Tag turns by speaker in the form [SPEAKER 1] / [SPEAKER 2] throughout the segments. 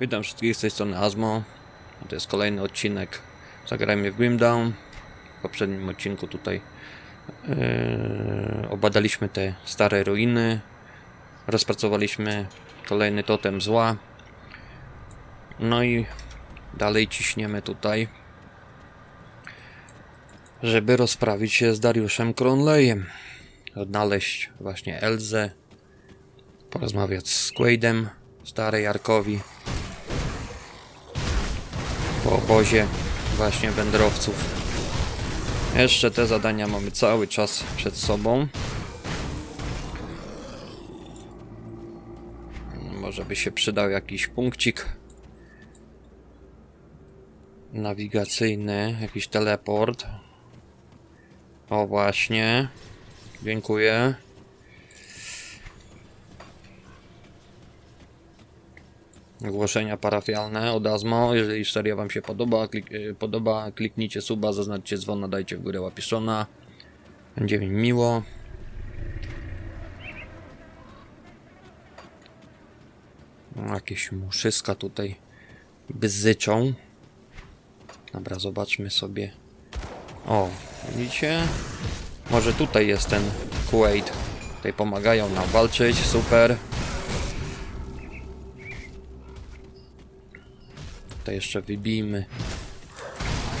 [SPEAKER 1] Witam wszystkich z tej strony Azmo. To jest kolejny odcinek Zagrajmy w Grimdown. W poprzednim odcinku tutaj yy, obadaliśmy te stare ruiny. Rozpracowaliśmy kolejny totem zła. No i dalej ciśniemy tutaj, żeby rozprawić się z Dariuszem Cronleyem. Odnaleźć właśnie Elzę. Porozmawiać z Quaidem, starej Jarkowi po obozie właśnie wędrowców. Jeszcze te zadania mamy cały czas przed sobą. Może by się przydał jakiś punkcik nawigacyjny, jakiś teleport. O właśnie. Dziękuję. Ogłoszenia parafialne od Azmo. Jeżeli seria Wam się podoba, klik, y, podoba kliknijcie suba, zaznaczcie dzwona, dajcie w górę łapiszona. Będzie mi miło. No, jakieś muszyska tutaj bzyczą. Dobra, zobaczmy sobie. O, widzicie? Może tutaj jest ten Kuwait. Tutaj pomagają nam walczyć, super. Tutaj jeszcze wybijmy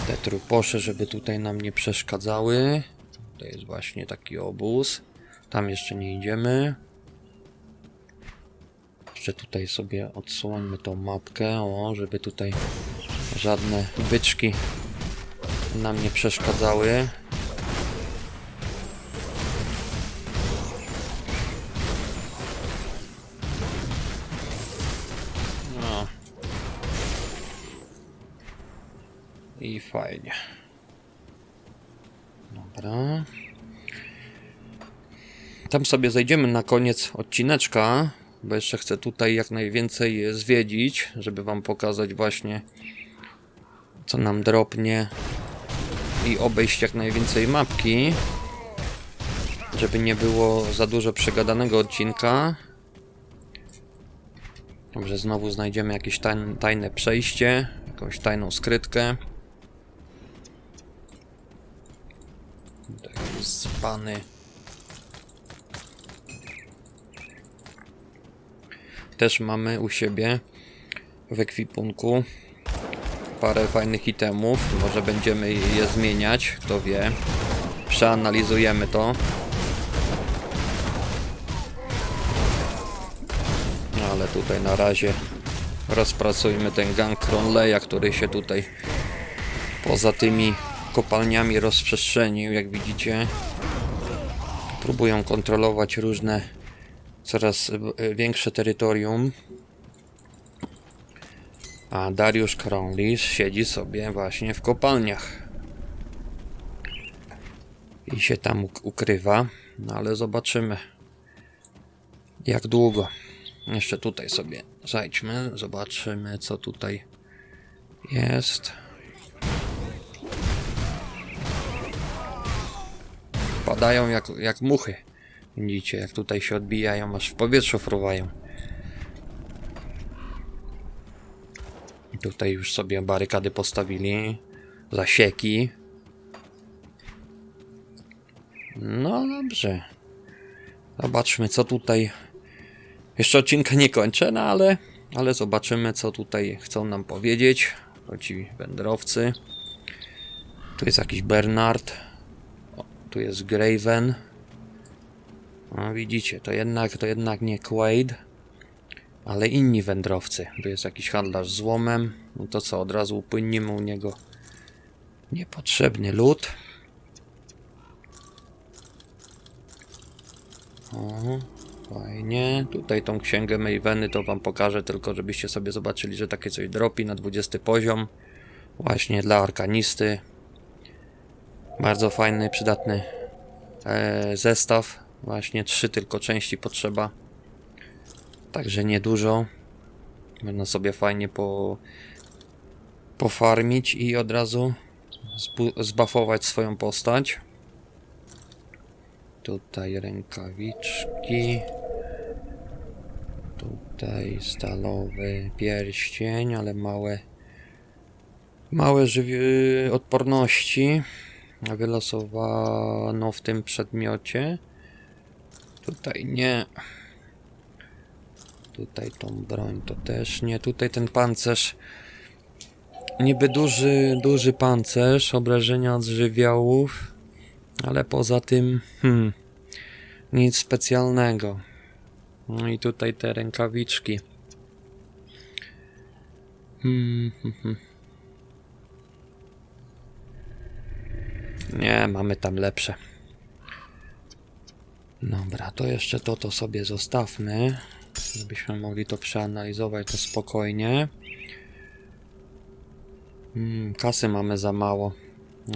[SPEAKER 1] te truposze, żeby tutaj nam nie przeszkadzały. To jest właśnie taki obóz. Tam jeszcze nie idziemy. Jeszcze tutaj sobie odsłońmy tą mapkę, o, żeby tutaj żadne byczki nam nie przeszkadzały. I fajnie. Dobra. Tam sobie zejdziemy na koniec odcineczka, bo jeszcze chcę tutaj jak najwięcej zwiedzić, żeby wam pokazać właśnie co nam dropnie i obejść jak najwięcej mapki, żeby nie było za dużo przegadanego odcinka. Dobrze, znowu znajdziemy jakieś tajne, przejście, jakąś tajną skrytkę. Zbany. Też mamy u siebie w ekwipunku parę fajnych itemów. Może będziemy je zmieniać, kto wie. Przeanalizujemy to. No, Ale tutaj na razie rozpracujmy ten gang Cronleya, który się tutaj poza tymi kopalniami rozprzestrzenił, jak widzicie. Próbują kontrolować różne coraz e, większe terytorium. A Dariusz Cronley siedzi sobie właśnie w kopalniach. I się tam uk- ukrywa. No ale zobaczymy. Jak długo. Jeszcze tutaj sobie zajdźmy. Zobaczymy co tutaj jest. Padają jak, jak muchy. Widzicie, jak tutaj się odbijają, aż w powietrzu fruwają. I tutaj już sobie barykady postawili. Zasieki. No dobrze. Zobaczmy, co tutaj. Jeszcze odcinka nie kończę, no ale, ale zobaczymy, co tutaj chcą nam powiedzieć. Ci wędrowcy. Tu jest jakiś Bernard. Tu jest Graven. No widzicie, to jednak, to jednak nie Quaid, ale inni wędrowcy. Tu jest jakiś handlarz złomem. No to co, od razu upłyniemy u niego niepotrzebny lód. O, fajnie. Tutaj tą księgę Maveny to wam pokażę, tylko żebyście sobie zobaczyli, że takie coś dropi na 20 poziom. Właśnie dla arkanisty. Bardzo fajny, przydatny e, zestaw. Właśnie trzy tylko części potrzeba. Także niedużo. Można sobie fajnie po, pofarmić i od razu zbafować swoją postać. Tutaj rękawiczki. Tutaj stalowy pierścień, ale małe małe odporności wylosowano w tym przedmiocie. Tutaj nie. Tutaj tą broń to też nie. Tutaj ten pancerz. Niby duży, duży pancerz, obrażenia od żywiołów, ale poza tym hmm, nic specjalnego. No i tutaj te rękawiczki. Hmm, hmm, hmm. Nie, mamy tam lepsze. Dobra, to jeszcze to, to sobie zostawmy, żebyśmy mogli to przeanalizować to spokojnie. Hmm, kasy mamy za mało,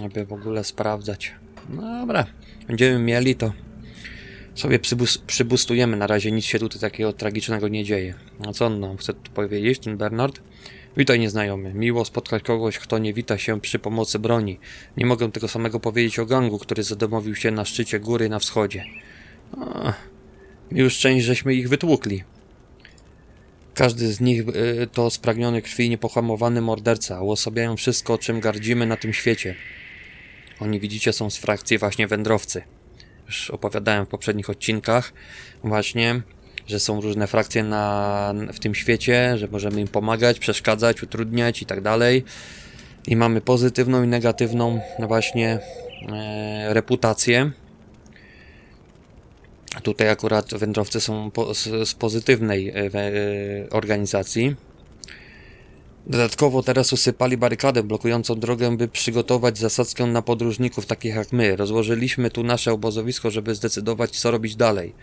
[SPEAKER 1] aby w ogóle sprawdzać. Dobra, będziemy mieli to. Sobie przybus- przybustujemy, na razie nic się tutaj takiego tragicznego nie dzieje. A co on nam chce tu powiedzieć, ten Bernard? Witaj nieznajomy. Miło spotkać kogoś, kto nie wita się przy pomocy broni. Nie mogę tego samego powiedzieć o gangu, który zadomowił się na szczycie góry na wschodzie. Już część żeśmy ich wytłukli. Każdy z nich y, to spragniony krwi niepohamowany morderca. Uosabiają wszystko, czym gardzimy na tym świecie. Oni, widzicie, są z frakcji właśnie wędrowcy. Już opowiadałem w poprzednich odcinkach właśnie, że są różne frakcje na, w tym świecie, że możemy im pomagać, przeszkadzać, utrudniać i tak dalej. I mamy pozytywną i negatywną właśnie e, reputację. Tutaj akurat wędrowcy są po, z, z pozytywnej e, e, organizacji. Dodatkowo teraz usypali barykadę blokującą drogę, by przygotować zasadzkę na podróżników takich jak my. Rozłożyliśmy tu nasze obozowisko, żeby zdecydować, co robić dalej.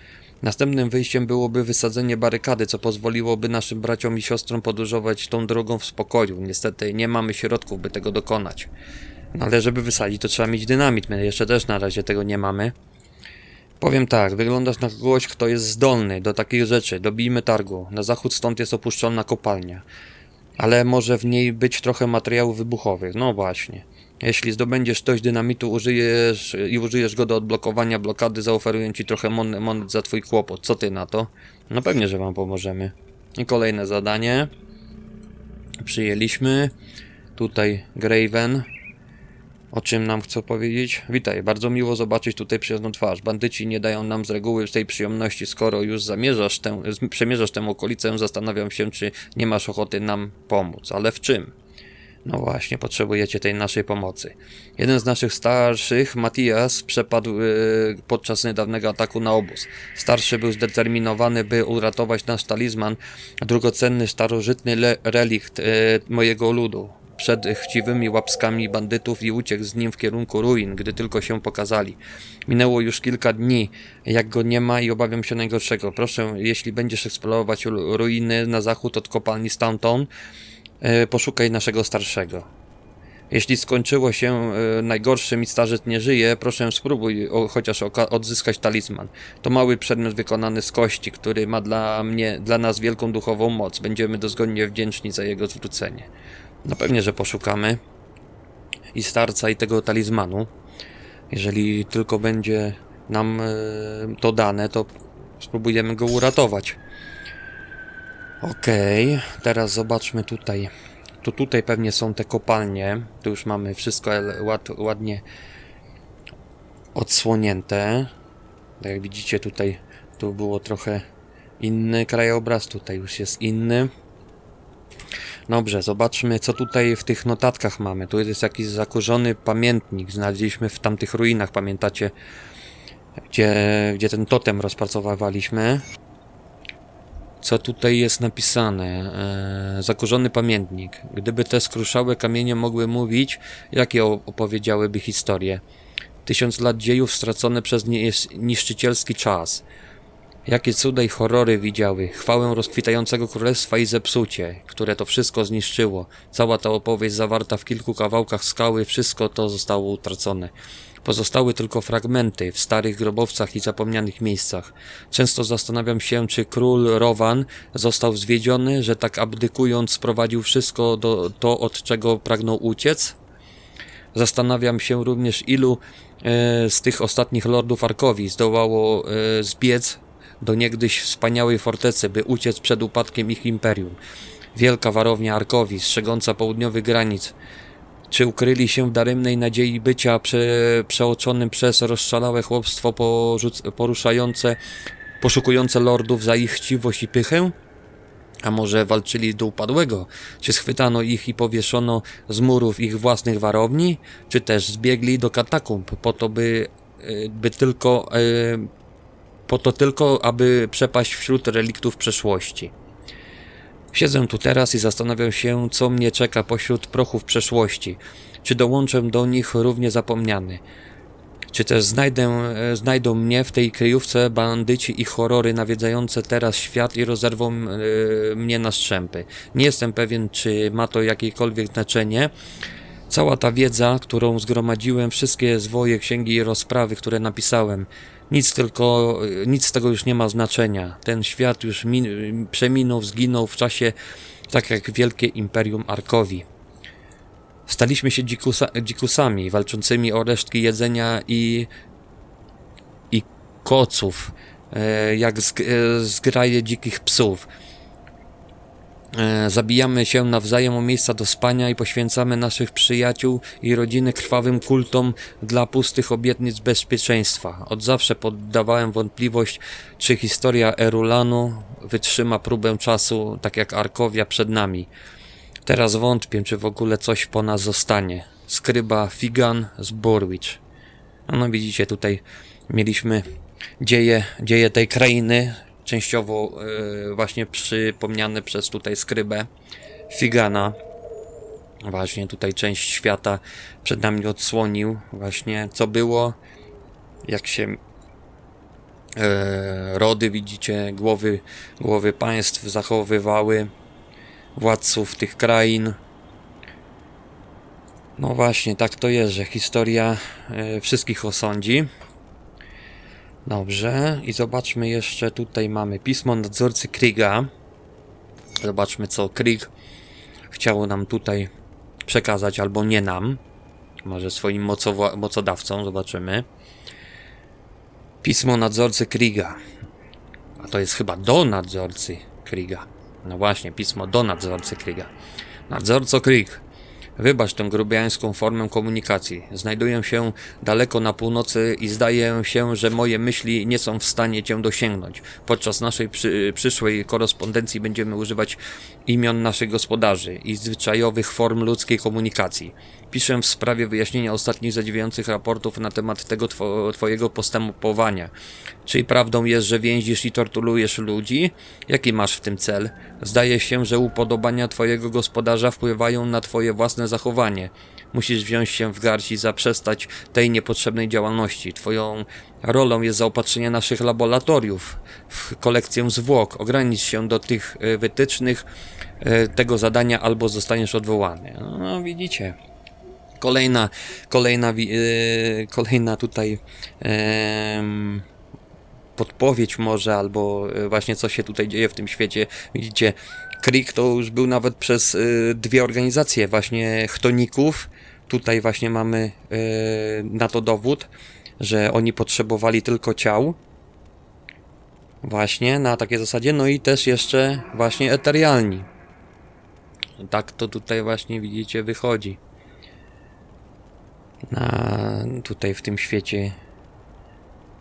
[SPEAKER 1] Następnym wyjściem byłoby wysadzenie barykady, co pozwoliłoby naszym braciom i siostrom podróżować tą drogą w spokoju. Niestety nie mamy środków, by tego dokonać. No ale żeby wysadzić, to trzeba mieć dynamit. My jeszcze też na razie tego nie mamy. Powiem tak, wyglądasz na kogoś, kto jest zdolny do takich rzeczy. Dobijmy targu. Na zachód stąd jest opuszczona kopalnia. Ale może w niej być trochę materiałów wybuchowych. No właśnie. Jeśli zdobędziesz dość dynamitu użyjesz i użyjesz go do odblokowania blokady, zaoferuję ci trochę mon monet za twój kłopot. Co ty na to? No pewnie, że wam pomożemy. I kolejne zadanie. Przyjęliśmy. Tutaj Graven. O czym nam chcą powiedzieć? Witaj, bardzo miło zobaczyć tutaj przyjazną twarz. Bandyci nie dają nam z reguły tej przyjemności. Skoro już zamierzasz tę, przemierzasz tę okolicę, zastanawiam się, czy nie masz ochoty nam pomóc. Ale w czym? No właśnie, potrzebujecie tej naszej pomocy. Jeden z naszych starszych, Matias, przepadł e, podczas niedawnego ataku na obóz. Starszy był zdeterminowany, by uratować nasz talizman, drugocenny, starożytny relikt e, mojego ludu. Przed chciwymi łapskami bandytów i uciekł z nim w kierunku ruin, gdy tylko się pokazali. Minęło już kilka dni, jak go nie ma i obawiam się najgorszego. Proszę, jeśli będziesz eksplorować ru- ruiny na zachód od kopalni Stanton, poszukaj naszego starszego. Jeśli skończyło się e, najgorszym i starzec nie żyje, proszę spróbuj o, chociaż odzyskać talizman. To mały przedmiot wykonany z kości, który ma dla mnie, dla nas wielką duchową moc. Będziemy dozgodnie wdzięczni za jego zwrócenie. No pewnie, że poszukamy i starca i tego talizmanu. Jeżeli tylko będzie nam e, to dane, to spróbujemy go uratować. Okej, teraz zobaczmy tutaj. To tutaj pewnie są te kopalnie. Tu już mamy wszystko ład, ładnie odsłonięte. Tak jak widzicie tutaj, tu było trochę inny krajobraz, tutaj już jest inny. Dobrze, zobaczmy co tutaj w tych notatkach mamy. Tu jest jakiś zakurzony pamiętnik. Znaleźliśmy w tamtych ruinach, pamiętacie, gdzie, gdzie ten totem rozpracowywaliśmy. Co tutaj jest napisane? E, zakurzony pamiętnik. Gdyby te skruszałe kamienie mogły mówić, jakie opowiedziałyby historie? Tysiąc lat dziejów stracone przez niszczycielski czas. Jakie cuda i horrory widziały, chwałę rozkwitającego królestwa i zepsucie, które to wszystko zniszczyło. Cała ta opowieść zawarta w kilku kawałkach skały, wszystko to zostało utracone. Pozostały tylko fragmenty w starych grobowcach i zapomnianych miejscach. Często zastanawiam się, czy król Rowan został zwiedziony, że tak abdykując sprowadził wszystko do to, od czego pragnął uciec? Zastanawiam się również, ilu e, z tych ostatnich lordów Arkowi zdołało e, zbiec do niegdyś wspaniałej fortecy, by uciec przed upadkiem ich imperium. Wielka warownia Arkowi, strzegąca południowych granic, czy ukryli się w daremnej nadziei bycia prze, przeoczonym przez rozszalałe chłopstwo porzuc, poruszające, poszukujące lordów za ich chciwość i pychę? A może walczyli do upadłego? Czy schwytano ich i powieszono z murów ich własnych warowni? Czy też zbiegli do katakumb po to, by, e, by tylko, e, po to tylko, aby przepaść wśród reliktów przeszłości? Siedzę tu teraz i zastanawiam się, co mnie czeka pośród prochów przeszłości. Czy dołączę do nich równie zapomniany? Czy też znajdę, e, znajdą mnie w tej kryjówce bandyci i horrory nawiedzające teraz świat i rozerwą e, mnie na strzępy? Nie jestem pewien, czy ma to jakiekolwiek znaczenie. Cała ta wiedza, którą zgromadziłem, wszystkie zwoje, księgi i rozprawy, które napisałem, nic tylko, nic z tego już nie ma znaczenia. Ten świat już min, przeminął, zginął w czasie, tak jak wielkie imperium Arkowi. Staliśmy się dzikusa, dzikusami, walczącymi o resztki jedzenia i, i koców, e, jak z, e, zgraje dzikich psów. E, zabijamy się nawzajem o miejsca do spania i poświęcamy naszych przyjaciół i rodziny krwawym kultom dla pustych obietnic bezpieczeństwa. Od zawsze poddawałem wątpliwość, czy historia Erulanu wytrzyma próbę czasu, tak jak Arkowia przed nami. Teraz wątpię, czy w ogóle coś po nas zostanie. Skryba Figan z Borwich. No, no widzicie, tutaj mieliśmy dzieje, dzieje tej krainy, częściowo yy, właśnie przypomniane przez tutaj skrybę Figana. Właśnie tutaj część świata przed nami odsłonił. Właśnie co było, jak się yy, rody, widzicie, głowy, głowy państw zachowywały władców tych krain. No właśnie, tak to jest, że historia e, wszystkich osądzi. Dobrze, i zobaczmy jeszcze, tutaj mamy pismo nadzorcy Kriga. Zobaczmy, co Krig chciało nam tutaj przekazać, albo nie nam. Może swoim mocodawcom, zobaczymy. Pismo nadzorcy Kriga. A to jest chyba do nadzorcy Kriga. No właśnie, pismo do nadzorcy Kriga. Nadzorco Krig, wybacz tę grubiańską formę komunikacji. Znajduję się daleko na północy i zdaje się, że moje myśli nie są w stanie cię dosięgnąć. Podczas naszej przy, przyszłej korespondencji będziemy używać imion naszych gospodarzy i zwyczajowych form ludzkiej komunikacji. Piszę w sprawie wyjaśnienia ostatnich zadziwiających raportów na temat tego two, twojego postępowania. Czy prawdą jest, że więzisz i torturujesz ludzi? Jaki masz w tym cel? Zdaje się, że upodobania twojego gospodarza wpływają na twoje własne zachowanie. Musisz wziąć się w garść i zaprzestać tej niepotrzebnej działalności. Twoją rolą jest zaopatrzenie naszych laboratoriów w kolekcję zwłok. Ogranicz się do tych e, wytycznych e, tego zadania albo zostaniesz odwołany. No, widzicie kolejna, kolejna, yy, kolejna tutaj podpowiedź może, albo e, właśnie co się tutaj dzieje w tym świecie. Widzicie, Krik to już był nawet przez yy, dwie organizacje właśnie chtoników. Tutaj właśnie mamy na to dowód, że oni potrzebowali tylko ciał. Właśnie na takiej zasadzie. No i też jeszcze właśnie eterialni. Tak to tutaj właśnie widzicie wychodzi na, tutaj w tym świecie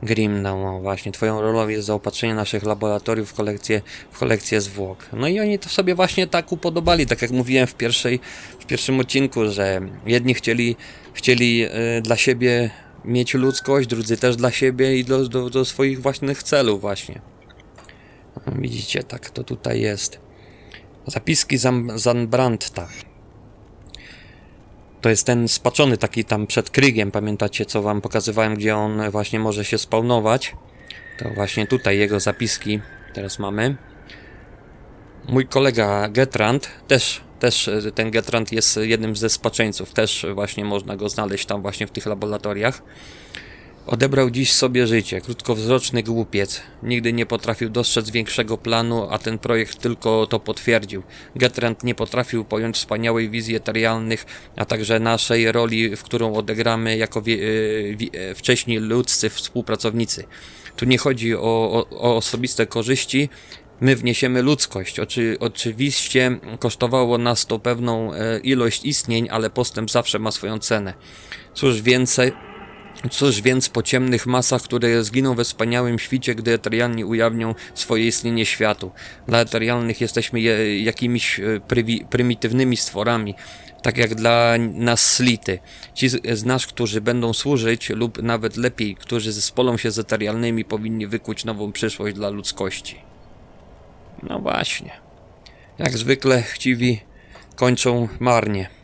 [SPEAKER 1] Grimna, właśnie, twoją rolą jest zaopatrzenie naszych laboratoriów w kolekcję, w kolekcję zwłok. No i oni to sobie właśnie tak upodobali, tak jak mówiłem w, pierwszej, w pierwszym odcinku, że jedni chcieli, chcieli y, dla siebie mieć ludzkość, drudzy też dla siebie i do, do, do swoich własnych celów właśnie. No, widzicie, tak to tutaj jest. Zapiski Zanbrandta. To jest ten spaczony taki tam przed Krygiem, pamiętacie co wam pokazywałem, gdzie on właśnie może się spawnować. To właśnie tutaj jego zapiski teraz mamy. Mój kolega Getrand też, też ten Getrand jest jednym ze spaczeńców, też właśnie można go znaleźć tam właśnie w tych laboratoriach. Odebrał dziś sobie życie, krótkowzroczny głupiec. Nigdy nie potrafił dostrzec większego planu, a ten projekt tylko to potwierdził. Getrand nie potrafił pojąć wspaniałej wizji eterialnych, a także naszej roli, w którą odegramy jako wie, e, wi- e, wcześniej ludzcy współpracownicy. Tu nie chodzi o, o, o osobiste korzyści, my wniesiemy ludzkość. Oczy, oczywiście kosztowało nas to pewną e, ilość istnień, ale postęp zawsze ma swoją cenę. Cóż więcej, Cóż więc po ciemnych masach, które zginą we wspaniałym świcie, gdy eterialni ujawnią swoje istnienie światu. Dla eterialnych jesteśmy je, jakimiś e, prywi, prymitywnymi stworami, tak jak dla nas slity. Ci z, nas, którzy będą służyć, lub nawet lepiej, którzy zespolą się z eterialnymi, powinni wykuć nową przyszłość dla ludzkości. No właśnie. Jak zwykle chciwi kończą marnie.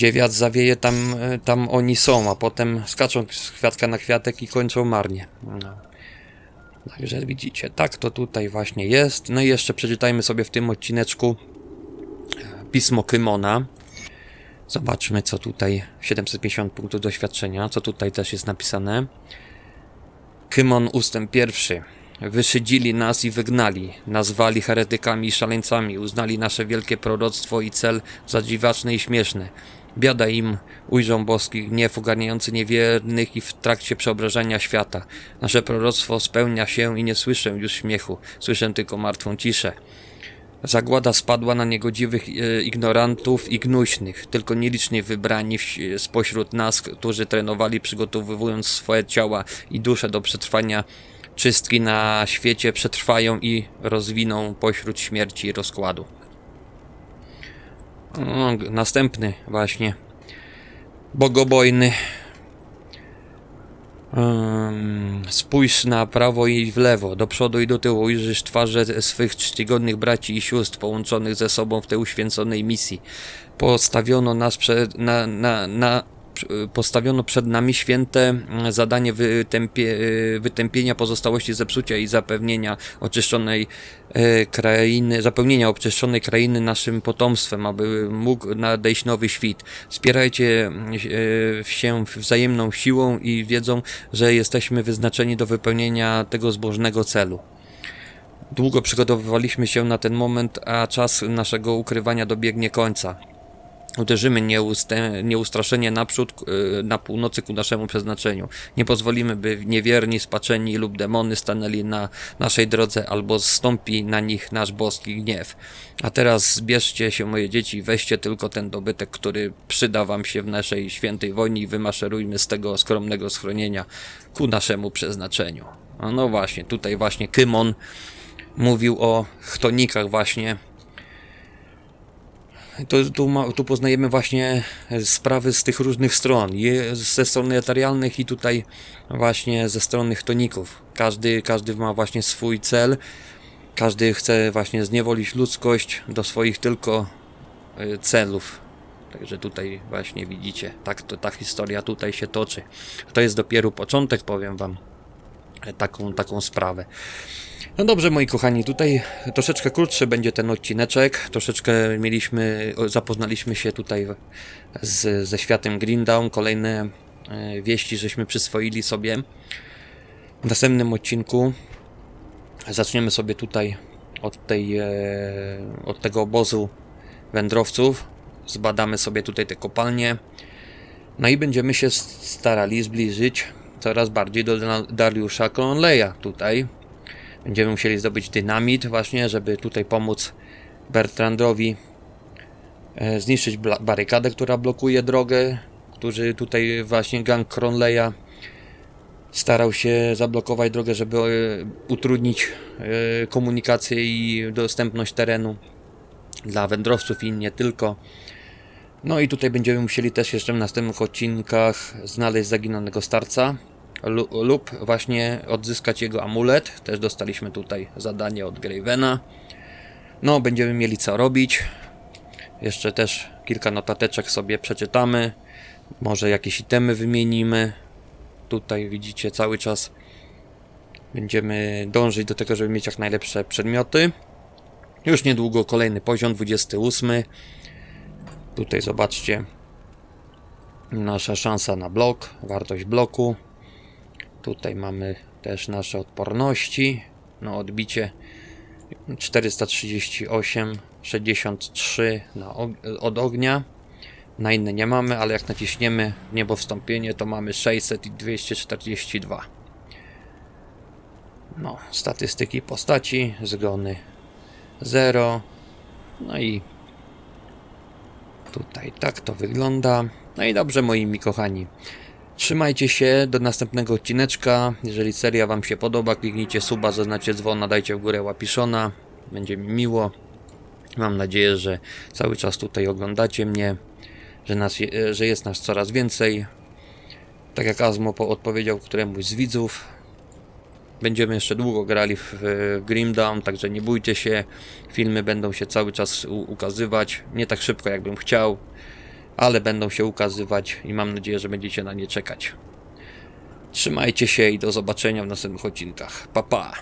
[SPEAKER 1] Gdzie wiatr zawieje, tam, e, tam oni są, a potem skaczą z kwiatka na kwiatek i kończą marnie. No. Także widzicie, tak to tutaj właśnie jest. No i jeszcze przeczytajmy sobie w tym odcineczku e, pismo Kymona. Zobaczmy, co tutaj 750 punktów doświadczenia, co tutaj też jest napisane. Kymon, ustęp pierwszy. Wyszydzili nas i wygnali, nazwali heretykami i szaleńcami, uznali nasze wielkie proroctwo i cel za dziwaczne i śmieszne. Biada im, ujrzą boski gniew ogarniający niewiernych i w trakcie przeobrażenia świata. Nasze proroctwo spełnia się i nie słyszę już śmiechu, słyszę tylko martwą ciszę. Zagłada spadła na niegodziwych e, ignorantów i gnuśnych, tylko nieliczni wybrani spośród nas, którzy trenowali przygotowując swoje ciała i dusze do przetrwania czystki na świecie, przetrwają i rozwiną pośród śmierci i rozkładu. O, g- następny właśnie. Bogobojny. Um, spójrz na prawo i w lewo, do przodu i do tyłu, ujrzysz twarze swych czcigodnych braci i sióstr połączonych ze sobą w tej uświęconej misji. Postawiono nas na, na, na, postawiono przed nami święte mm, zadanie wytępie, y, wytępienia pozostałości zepsucia i zapewnienia oczyszczonej e, krainy, zapełnienia oczyszczonej krainy naszym potomstwem, aby mógł nadejść nowy świt. Wspierajcie mm, e, się wzajemną siłą i wiedzą, że jesteśmy wyznaczeni do wypełnienia tego zbożnego celu. Długo przygotowywaliśmy się na ten moment, a czas naszego ukrywania dobiegnie końca. Uderzymy nieustę, nieustraszenie naprzód yy, na północy ku naszemu przeznaczeniu. Nie pozwolimy, by niewierni, spaczeni lub demony stanęli na naszej drodze, albo zstąpi na nich nasz boski gniew. A teraz zbierzcie się, moje dzieci, weźcie tylko ten dobytek, który przyda wam się w naszej świętej wojnie i wymaszerujmy z tego skromnego schronienia ku naszemu przeznaczeniu. No, no właśnie, tutaj właśnie Kymon mówił o chtonikach właśnie, to, tu, ma, tu poznajemy właśnie sprawy z tych różnych stron. Ze strony etarialnych i tutaj właśnie ze strony chtoników. Każdy, każdy ma właśnie swój cel. Każdy chce właśnie zniewolić ludzkość do swoich tylko y, celów. Także tutaj właśnie widzicie, tak to ta historia tutaj się toczy. To jest dopiero początek, powiem wam, e, taką, taką sprawę. No dobrze, moi kochani, tutaj troszeczkę krótszy będzie ten odcineczek. Troszeczkę mieliśmy, zapoznaliśmy się tutaj z, ze światem Greendown. Kolejne e, wieści, żeśmy przyswoili sobie. W następnym odcinku zaczniemy sobie tutaj od, tej, e, od tego obozu wędrowców. Zbadamy sobie tutaj te kopalnie. No i będziemy się starali zbliżyć coraz bardziej do Dariusza Conleya tutaj. Będziemy musieli zdobyć dynamit właśnie, żeby tutaj pomóc Bertrandowi e, zniszczyć barykadę, która blokuje drogę, którzy tutaj właśnie gang Cronleya starał się zablokować drogę, żeby e, utrudnić e, komunikację i dostępność terenu dla wędrowców i nie tylko. No i tutaj będziemy musieli też jeszcze w następnych odcinkach znaleźć zaginionego starca lu- lub właśnie odzyskać jego amulet. Też dostaliśmy tutaj zadanie od Gravena. No, będziemy mieli co robić. Jeszcze też kilka notateczek sobie przeczytamy. Może jakieś itemy wymienimy. Tutaj widzicie cały czas będziemy dążyć do tego, żeby mieć jak najlepsze przedmioty. Już niedługo kolejny poziom, 28. Tutaj zobaczcie. nasza szansa na blok, wartość bloku. Tutaj mamy też nasze odporności. No, odbicie 438, 63 na og- od ognia. Na inne nie mamy, ale jak naciśniemy niebo wstąpienie, to mamy 600 i 242. No, statystyki postaci, zgony 0. No i tutaj tak to wygląda. No i dobrze, moi mi kochani. Trzymajcie się do następnego odcineczka. Jeżeli seria Wam się podoba, kliknijcie suba, zaznaczcie dzwona, dajcie w górę łapiszona. Będzie mi miło. Mam nadzieję, że cały czas tutaj oglądacie mnie, że, nas, że jest nas coraz więcej. Tak jak Azmo po- odpowiedział któremuś z widzów, będziemy jeszcze długo grali w, w Grim Dawn, także nie bójcie się. Filmy będą się cały czas ukazywać. Nie tak szybko, jakbym chciał, ale będą się ukazywać i mam nadzieję, że będziecie na nie czekać. Trzymajcie się i do zobaczenia w następnych odcinkach. Pa pa!